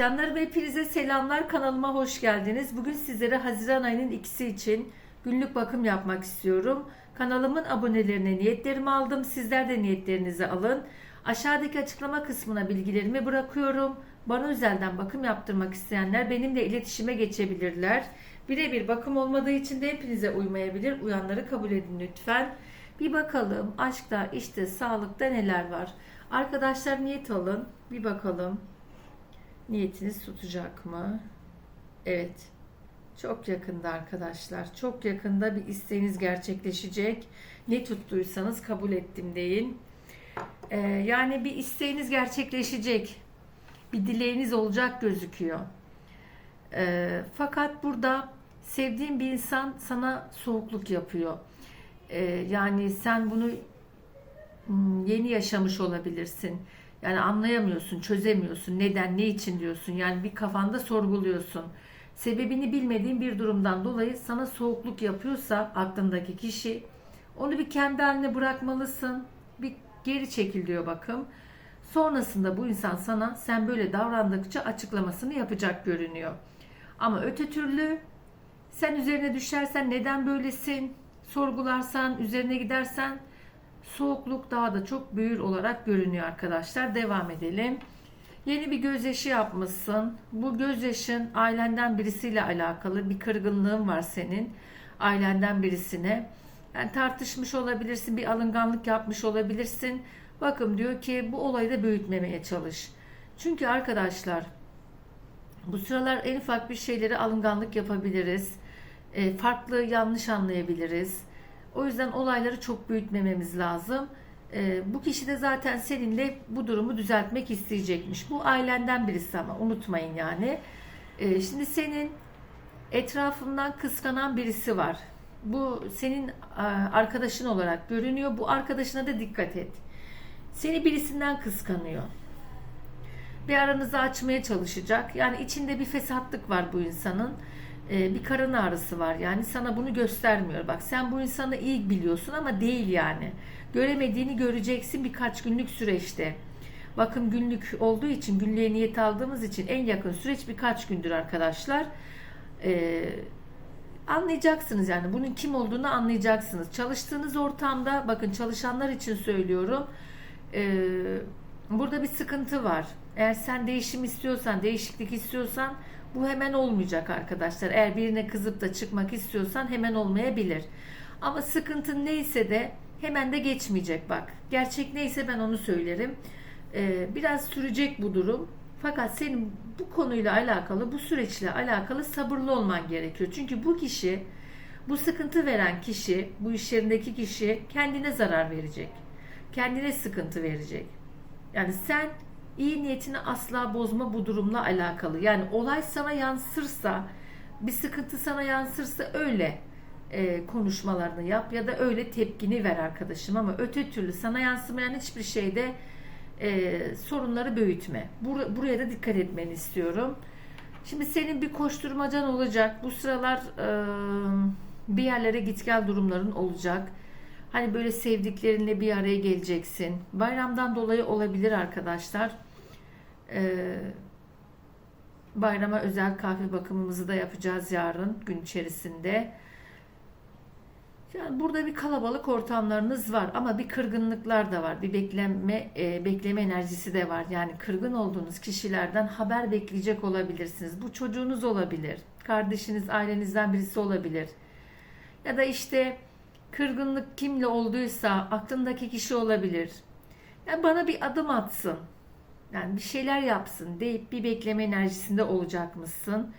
Canlarım hepinize selamlar. Kanalıma hoş geldiniz. Bugün sizlere Haziran ayının ikisi için günlük bakım yapmak istiyorum. Kanalımın abonelerine niyetlerimi aldım. Sizler de niyetlerinizi alın. Aşağıdaki açıklama kısmına bilgilerimi bırakıyorum. Bana özelden bakım yaptırmak isteyenler benimle iletişime geçebilirler. Birebir bakım olmadığı için de hepinize uymayabilir. Uyanları kabul edin lütfen. Bir bakalım aşkta, işte, sağlıkta neler var. Arkadaşlar niyet alın. Bir bakalım. Niyetiniz tutacak mı? Evet. Çok yakında arkadaşlar. Çok yakında bir isteğiniz gerçekleşecek. Ne tuttuysanız kabul ettim deyin. Ee, yani bir isteğiniz gerçekleşecek. Bir dileğiniz olacak gözüküyor. Ee, fakat burada sevdiğin bir insan sana soğukluk yapıyor. Ee, yani sen bunu hmm, yeni yaşamış olabilirsin. Yani anlayamıyorsun, çözemiyorsun. Neden, ne için diyorsun. Yani bir kafanda sorguluyorsun. Sebebini bilmediğin bir durumdan dolayı sana soğukluk yapıyorsa aklındaki kişi onu bir kendi haline bırakmalısın. Bir geri çekil diyor bakım. Sonrasında bu insan sana sen böyle davrandıkça açıklamasını yapacak görünüyor. Ama öte türlü sen üzerine düşersen neden böylesin sorgularsan üzerine gidersen soğukluk daha da çok büyür olarak görünüyor arkadaşlar. Devam edelim. Yeni bir gözyaşı yapmışsın. Bu gözyaşın ailenden birisiyle alakalı bir kırgınlığın var senin. Ailenden birisine. Yani tartışmış olabilirsin, bir alınganlık yapmış olabilirsin. Bakın diyor ki bu olayı da büyütmemeye çalış. Çünkü arkadaşlar bu sıralar en ufak bir şeyleri alınganlık yapabiliriz. E, farklı yanlış anlayabiliriz. O yüzden olayları çok büyütmememiz lazım. E, bu kişi de zaten seninle bu durumu düzeltmek isteyecekmiş. Bu ailenden birisi ama unutmayın yani. E, şimdi senin etrafından kıskanan birisi var. Bu senin e, arkadaşın olarak görünüyor. Bu arkadaşına da dikkat et. Seni birisinden kıskanıyor. Bir aranızı açmaya çalışacak. Yani içinde bir fesatlık var bu insanın bir karın ağrısı var yani sana bunu göstermiyor. Bak sen bu insanı iyi biliyorsun ama değil yani. Göremediğini göreceksin birkaç günlük süreçte. Bakın günlük olduğu için günlüğe niyet aldığımız için en yakın süreç birkaç gündür arkadaşlar. Ee, anlayacaksınız yani bunun kim olduğunu anlayacaksınız. Çalıştığınız ortamda bakın çalışanlar için söylüyorum. Ee, burada bir sıkıntı var. Eğer sen değişim istiyorsan, değişiklik istiyorsan bu hemen olmayacak arkadaşlar. Eğer birine kızıp da çıkmak istiyorsan hemen olmayabilir. Ama sıkıntın neyse de hemen de geçmeyecek bak. Gerçek neyse ben onu söylerim. Ee, biraz sürecek bu durum. Fakat senin bu konuyla alakalı, bu süreçle alakalı sabırlı olman gerekiyor. Çünkü bu kişi, bu sıkıntı veren kişi, bu iş yerindeki kişi kendine zarar verecek. Kendine sıkıntı verecek. Yani sen iyi niyetini asla bozma bu durumla alakalı. Yani olay sana yansırsa, bir sıkıntı sana yansırsa öyle e, konuşmalarını yap ya da öyle tepkini ver arkadaşım ama öte türlü sana yansımayan hiçbir şeyde e, sorunları büyütme. Bur- buraya da dikkat etmeni istiyorum. Şimdi senin bir koşturmacan olacak. Bu sıralar e, bir yerlere git gel durumların olacak. Hani böyle sevdiklerinle bir araya geleceksin. Bayramdan dolayı olabilir arkadaşlar. Ee, bayrama özel kahve bakımımızı da yapacağız yarın gün içerisinde. Yani burada bir kalabalık ortamlarınız var ama bir kırgınlıklar da var. Bir bekleme e, bekleme enerjisi de var. Yani kırgın olduğunuz kişilerden haber bekleyecek olabilirsiniz. Bu çocuğunuz olabilir. Kardeşiniz, ailenizden birisi olabilir. Ya da işte kırgınlık kimle olduysa aklındaki kişi olabilir. Yani bana bir adım atsın. Yani bir şeyler yapsın deyip bir bekleme enerjisinde olacakmışsın.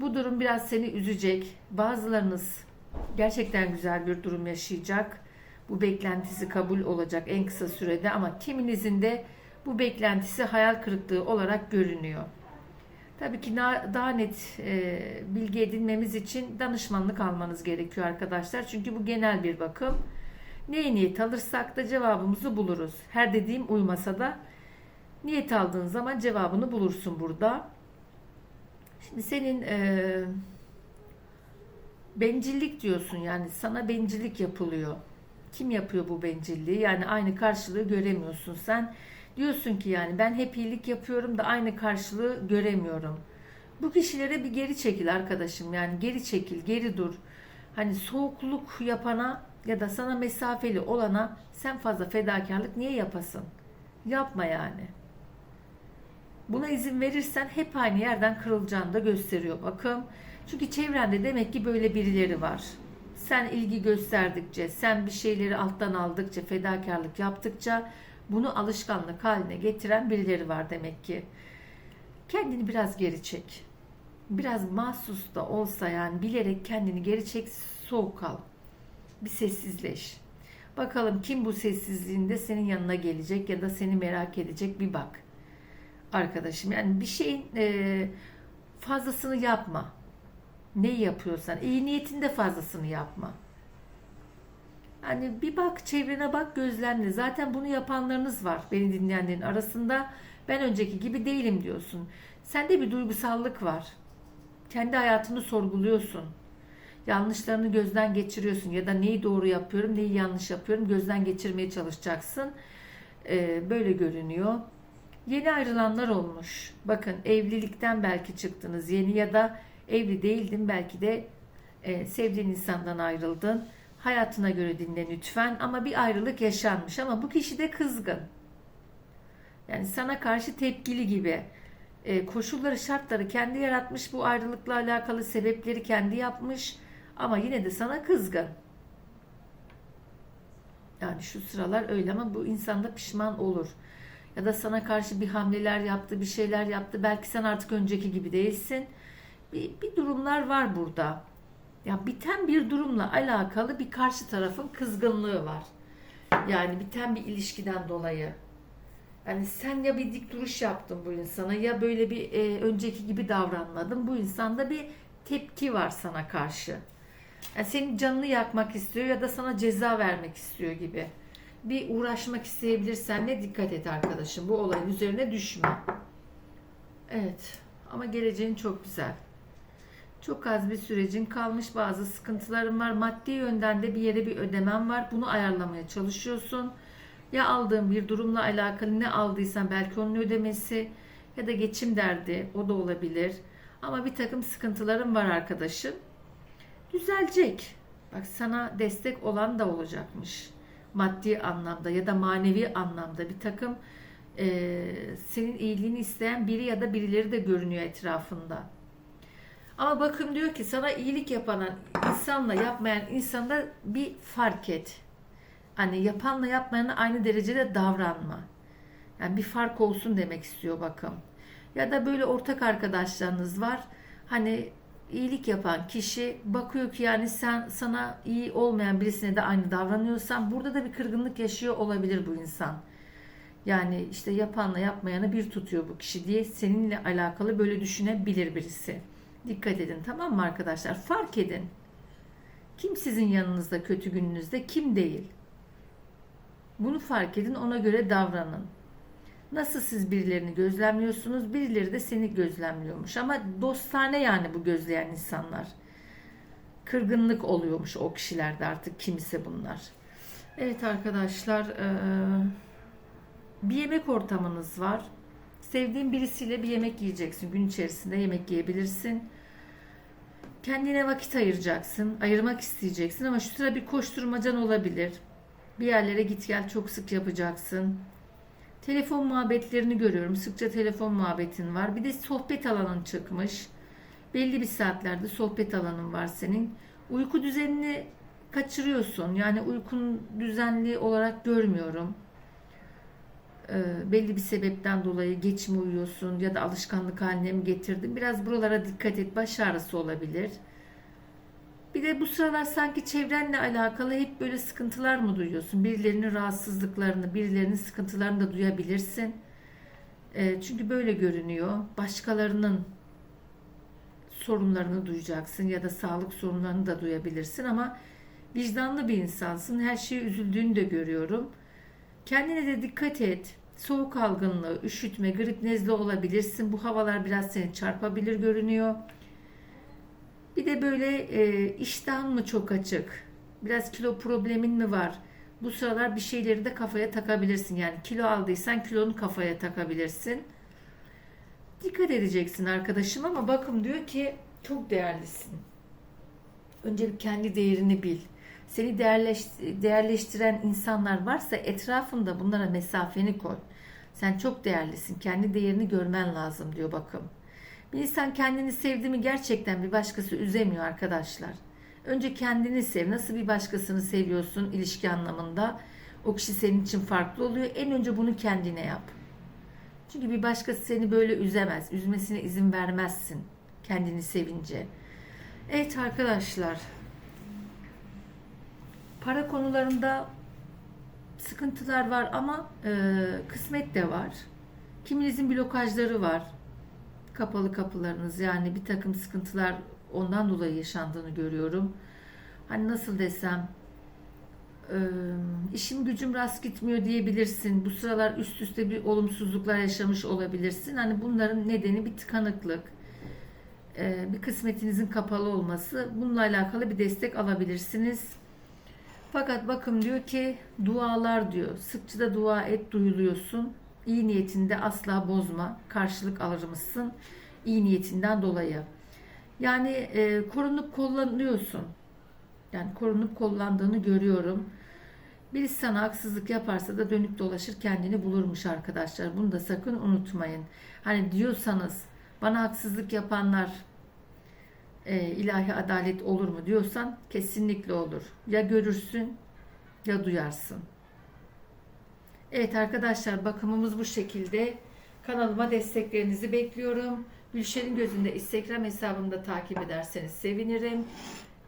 Bu durum biraz seni üzecek. Bazılarınız gerçekten güzel bir durum yaşayacak. Bu beklentisi kabul olacak en kısa sürede ama kiminizin de bu beklentisi hayal kırıklığı olarak görünüyor. Tabii ki daha net e, bilgi edinmemiz için danışmanlık almanız gerekiyor arkadaşlar. Çünkü bu genel bir bakım. Neye niyet alırsak da cevabımızı buluruz. Her dediğim uymasa da niyet aldığın zaman cevabını bulursun burada. Şimdi senin e, bencillik diyorsun yani sana bencillik yapılıyor. Kim yapıyor bu bencilliği? Yani aynı karşılığı göremiyorsun sen. Diyorsun ki yani ben hep iyilik yapıyorum da aynı karşılığı göremiyorum. Bu kişilere bir geri çekil arkadaşım. Yani geri çekil, geri dur. Hani soğukluk yapana ya da sana mesafeli olana sen fazla fedakarlık niye yapasın? Yapma yani. Buna izin verirsen hep aynı yerden kırılacağını da gösteriyor bakım. Çünkü çevrende demek ki böyle birileri var. Sen ilgi gösterdikçe, sen bir şeyleri alttan aldıkça, fedakarlık yaptıkça bunu alışkanlık haline getiren birileri var demek ki. Kendini biraz geri çek. Biraz mahsus da olsa yani bilerek kendini geri çek, soğuk kal. Bir sessizleş. Bakalım kim bu sessizliğinde senin yanına gelecek ya da seni merak edecek bir bak. Arkadaşım yani bir şeyin e, fazlasını yapma. Ne yapıyorsan iyi niyetinde fazlasını yapma. Hani bir bak çevrene bak gözlemle. Zaten bunu yapanlarınız var beni dinleyenlerin arasında. Ben önceki gibi değilim diyorsun. Sende bir duygusallık var. Kendi hayatını sorguluyorsun. Yanlışlarını gözden geçiriyorsun ya da neyi doğru yapıyorum, neyi yanlış yapıyorum gözden geçirmeye çalışacaksın. Ee, böyle görünüyor. Yeni ayrılanlar olmuş. Bakın evlilikten belki çıktınız yeni ya da evli değildin belki de e, sevdiğin insandan ayrıldın. Hayatına göre dinle lütfen ama bir ayrılık yaşanmış ama bu kişi de kızgın. Yani sana karşı tepkili gibi. E, koşulları, şartları kendi yaratmış. Bu ayrılıkla alakalı sebepleri kendi yapmış. Ama yine de sana kızgın. Yani şu sıralar öyle ama bu insan da pişman olur. Ya da sana karşı bir hamleler yaptı, bir şeyler yaptı. Belki sen artık önceki gibi değilsin. Bir, bir durumlar var burada. Ya biten bir durumla alakalı bir karşı tarafın kızgınlığı var. Yani biten bir ilişkiden dolayı. Yani sen ya bir dik duruş yaptın bu insana ya böyle bir e, önceki gibi davranmadın. Bu insanda bir tepki var sana karşı. Yani senin canını yakmak istiyor ya da sana ceza vermek istiyor gibi. Bir uğraşmak isteyebilirsen ne dikkat et arkadaşım. Bu olayın üzerine düşme. Evet. Ama geleceğin çok güzel. Çok az bir sürecin kalmış bazı sıkıntıların var. Maddi yönden de bir yere bir ödemen var. Bunu ayarlamaya çalışıyorsun. Ya aldığın bir durumla alakalı ne aldıysan belki onun ödemesi ya da geçim derdi o da olabilir. Ama bir takım sıkıntıların var arkadaşım. Düzelecek. Bak sana destek olan da olacakmış. Maddi anlamda ya da manevi anlamda bir takım e, senin iyiliğini isteyen biri ya da birileri de görünüyor etrafında. Ama bakım diyor ki sana iyilik yapan insanla yapmayan insanda bir fark et. Hani yapanla yapmayana aynı derecede davranma. Yani bir fark olsun demek istiyor bakım. Ya da böyle ortak arkadaşlarınız var. Hani iyilik yapan kişi bakıyor ki yani sen sana iyi olmayan birisine de aynı davranıyorsan burada da bir kırgınlık yaşıyor olabilir bu insan. Yani işte yapanla yapmayanı bir tutuyor bu kişi diye seninle alakalı böyle düşünebilir birisi. Dikkat edin tamam mı arkadaşlar? Fark edin. Kim sizin yanınızda kötü gününüzde kim değil. Bunu fark edin ona göre davranın. Nasıl siz birilerini gözlemliyorsunuz birileri de seni gözlemliyormuş. Ama dostane yani bu gözleyen insanlar. Kırgınlık oluyormuş o kişilerde artık kimse bunlar. Evet arkadaşlar bir yemek ortamınız var. Sevdiğin birisiyle bir yemek yiyeceksin. Gün içerisinde yemek yiyebilirsin. Kendine vakit ayıracaksın. Ayırmak isteyeceksin ama şu sıra bir koşturmacan olabilir. Bir yerlere git gel çok sık yapacaksın. Telefon muhabbetlerini görüyorum. Sıkça telefon muhabbetin var. Bir de sohbet alanın çıkmış. Belli bir saatlerde sohbet alanın var senin. Uyku düzenini kaçırıyorsun. Yani uykun düzenli olarak görmüyorum. Ee, belli bir sebepten dolayı geç mi uyuyorsun ya da alışkanlık haline mi getirdin? Biraz buralara dikkat et. Baş ağrısı olabilir. Bir de bu sıralar sanki çevrenle alakalı hep böyle sıkıntılar mı duyuyorsun? Birilerinin rahatsızlıklarını, birilerinin sıkıntılarını da duyabilirsin. E, çünkü böyle görünüyor. Başkalarının sorunlarını duyacaksın ya da sağlık sorunlarını da duyabilirsin ama vicdanlı bir insansın. Her şeye üzüldüğünü de görüyorum. Kendine de dikkat et. Soğuk algınlığı, üşütme, grip, nezle olabilirsin. Bu havalar biraz seni çarpabilir görünüyor. Bir de böyle e, iştahın mı çok açık? Biraz kilo problemin mi var? Bu sıralar bir şeyleri de kafaya takabilirsin. Yani kilo aldıysan kilonu kafaya takabilirsin. Dikkat edeceksin arkadaşım ama bakım diyor ki çok değerlisin. Önce bir kendi değerini bil. Seni değerleş, değerleştiren insanlar varsa etrafında bunlara mesafeni koy. Sen çok değerlisin. Kendi değerini görmen lazım diyor bakım. Bir insan kendini sevdi mi gerçekten bir başkası üzemiyor arkadaşlar. Önce kendini sev. Nasıl bir başkasını seviyorsun ilişki anlamında? O kişi senin için farklı oluyor. En önce bunu kendine yap. Çünkü bir başkası seni böyle üzemez. Üzmesine izin vermezsin kendini sevince. Evet arkadaşlar. Para konularında sıkıntılar var ama e, kısmet de var. Kiminizin blokajları var. Kapalı kapılarınız yani bir takım sıkıntılar ondan dolayı yaşandığını görüyorum. Hani nasıl desem e, işim gücüm rast gitmiyor diyebilirsin. Bu sıralar üst üste bir olumsuzluklar yaşamış olabilirsin. Hani bunların nedeni bir tıkanıklık. e, bir kısmetinizin kapalı olması. Bununla alakalı bir destek alabilirsiniz. Fakat bakın diyor ki dualar diyor. Sıkça da dua et duyuluyorsun. İyi niyetinde asla bozma. Karşılık alır mısın? İyi niyetinden dolayı. Yani e, korunup kullanıyorsun. Yani korunup kullandığını görüyorum. Birisi sana haksızlık yaparsa da dönüp dolaşır kendini bulurmuş arkadaşlar. Bunu da sakın unutmayın. Hani diyorsanız bana haksızlık yapanlar e, ilahi adalet olur mu diyorsan kesinlikle olur. Ya görürsün ya duyarsın. Evet arkadaşlar bakımımız bu şekilde. Kanalıma desteklerinizi bekliyorum. Gülşen'in gözünde Instagram hesabımda takip ederseniz sevinirim.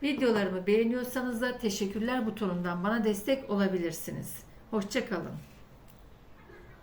Videolarımı beğeniyorsanız da teşekkürler butonundan bana destek olabilirsiniz. Hoşçakalın.